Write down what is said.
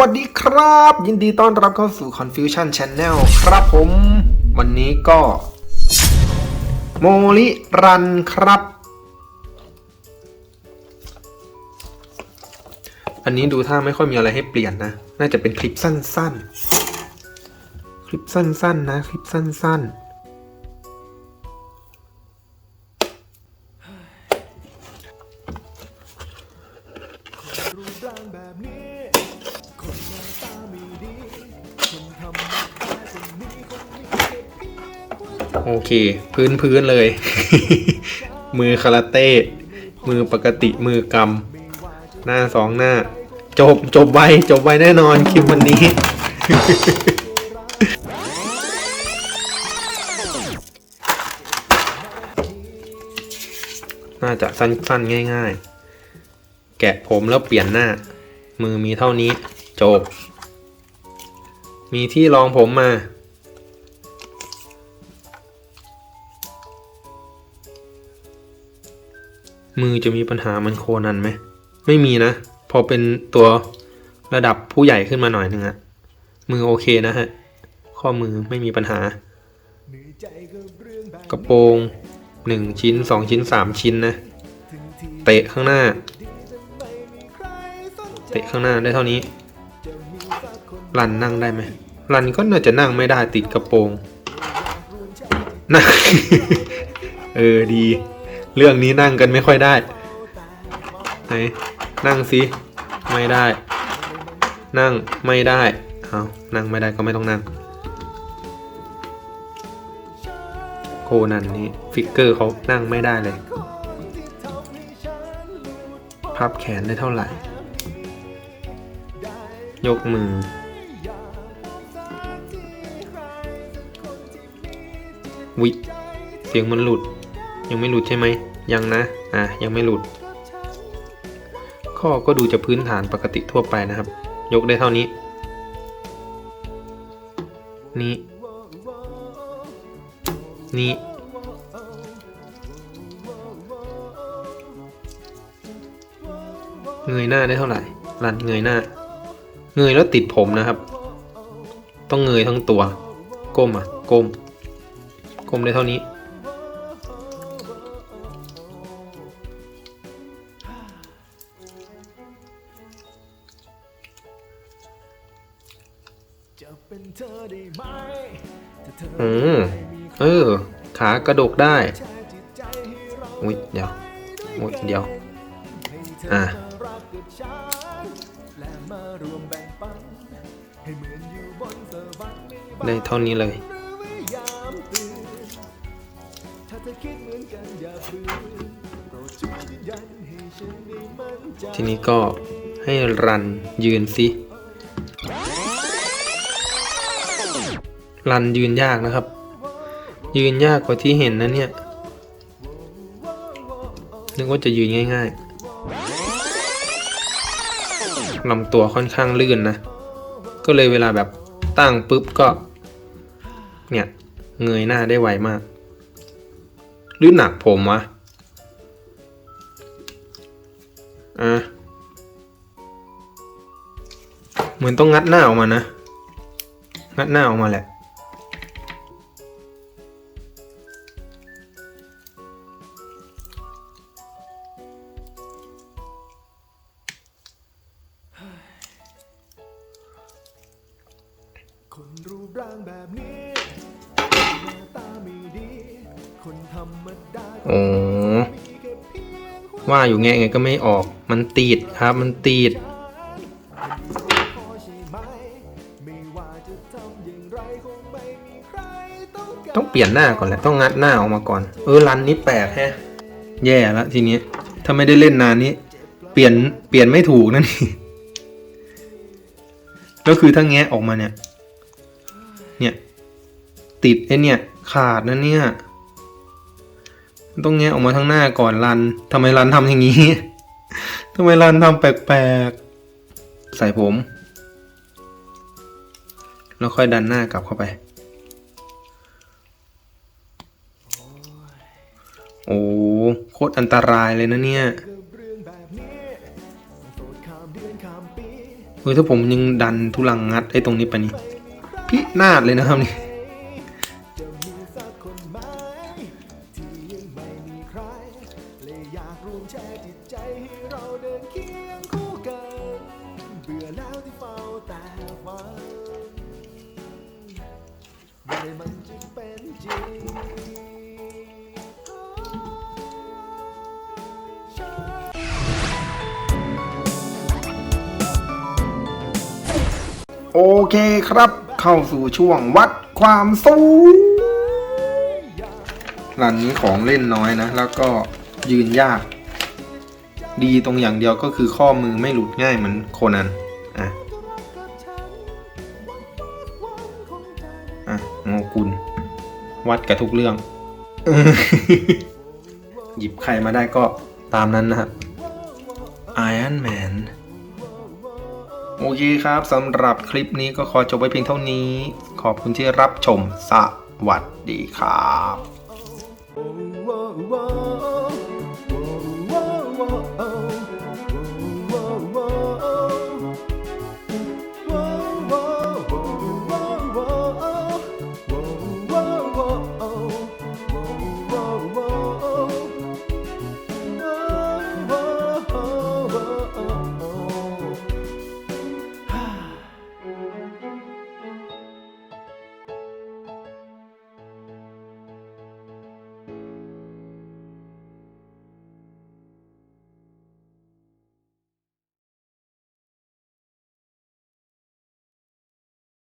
วัสดีครับ ยินดีต้อนรับเข้าสู่ Confusion Channel ครับผม วันนี้ก็ โมลิรันครับ อันนี้ดูท่าไม่ค่อยมีอะไรให้เปลี่ยนนะ น่าจะเป็นคลิปสั้นๆ คลิปสั้นๆนะ คลิปสั้นๆ โอเค พื้นพื้นเลย มือคาราเต้ มือปกติมือกำ หน้าสองหน้า จบจบไวจบไวแน่นอนคลิปวันนี้ น่าจะสั้นๆง่าย ๆ แกะผมแล้วเปลี่ยนหน้า มือมีเท่านี้ จบ มีที่รองผมมา มือจะมีปัญหามันโคนันไหม ไม่มีนะ พอเป็นตัวระดับผู้ใหญ่ขึ้นมาหน่อยนึงอะมือโอเคนะฮะ ข้อมือไม่มีปัญหา กระโปรงหนึ่งชิ้นสองชิ้นสามชิ้นนะ เตะข้างหน้า เตะข้างหน้าได้เท่านี้ รันนั่งได้ไหมรันก็น่าจะนั่งไม่ได้ติดกระโปรงนั่งเออดี เรื่องนี้นั่งกันไม่ค่อยได้ไหนนั่งสิไม่ได้ นั่งไม่ได้เอานั่งไม่ได้ก็ไม่ต้องนั่งโคนันนี้ฟิกเกอร์เขานั่งไม่ได้เลยพับแขนได้เท่าไหร่ ยกมือวิเสียงมันหลุด ยังไม่หลุดใช่ไหมยังนะอะยังไม่หลุด ข้อก็ดูจะพื้นฐานปกติทั่วไปนะครับ ยกได้เท่านี้ นี้ นี้เงยหน้าได้เท่าไหร่รันเงยหน้า เงยแล้วติดผมนะครับ ต้องเงยทั้งตัว ก้มอะ ก้ม ก้มได้เท่านี้ อืมเออ ขากระดกได้อุ้ยเดี๋ยวอุ้ยเดี๋ยว อะได้เท่านี้เลย ทีนี้ก็ให้รันยืนสิ รันยืนยากนะครับ ยืนยากกว่าที่เห็นนะเนี่ยนึกว่าจะยืนง่าย ๆลำตัวค่อนข้างลื่นนะ ก็เลยเวลาแบบตั้งปุ๊บก็ เนี่ย เงยหน้าได้ไวมาก หรือหนักผมวะอะเหมือนต้องงัดหน้าออกมานะ งัดหน้าออกมาแหละ คนรูปร่างแบบนี้หน้าตาไม่ดี คนธรรมดาอ๋อ มีแค่เพียงหัวว่าอยู่ไงไงก็ไม่ออก มันตีดครับ มันตีดพอใช่ไหม ไม่ว่าจะทำอย่างไรคงไม่มีใครต้องการ ต้องเปลี่ยนหน้าก่อนแหละ ต้องงัดหน้าออกมาก่อน เออรันนี้แปลกแฮะ แย่แล้วทีนี้ ถ้าไม่ได้เล่นนานนี้ เปลี่ยน เปลี่ยนไม่ถูกนั่น ก็คือถ้าแงะออกมาเนี่ย เนี่ย ติดไอเนี่ย ขาดนะเนี่ยต้องแงะออกมาทั้งหน้าก่อนรันทำไมรันทำอย่างนี้ทำไมรันทำแปลกๆ ใส่ผม แล้วค่อยดันหน้ากลับเข้าไป โอ้โคตรอันตรายเลยนะเนี่ยเรื่องแบบนี้โสดข้ามเดือนข้ามปีเฮ้ยถ้าผมยังดันทุลังงัดไอ้ตรงนี้ไปนี่ พินาศเลยนะครับนี่โอเคครับ เข้าสู่ช่วงวัดความสูงรันนี้ของเล่นน้อยนะ แล้วก็ยืนยาก ดีตรงอย่างเดียวก็คือข้อมือไม่หลุดง่ายเหมือนโคนันอะอะโงกุลวัดกับทุกเรื่อง หยิบใครมาได้ก็ตามนั้นนะครับ Iron Man โอเคครับสำหรับคลิปนี้ก็ขอจบไว้เพียงเท่านี้ ขอบคุณที่รับชมสวัสดีครับ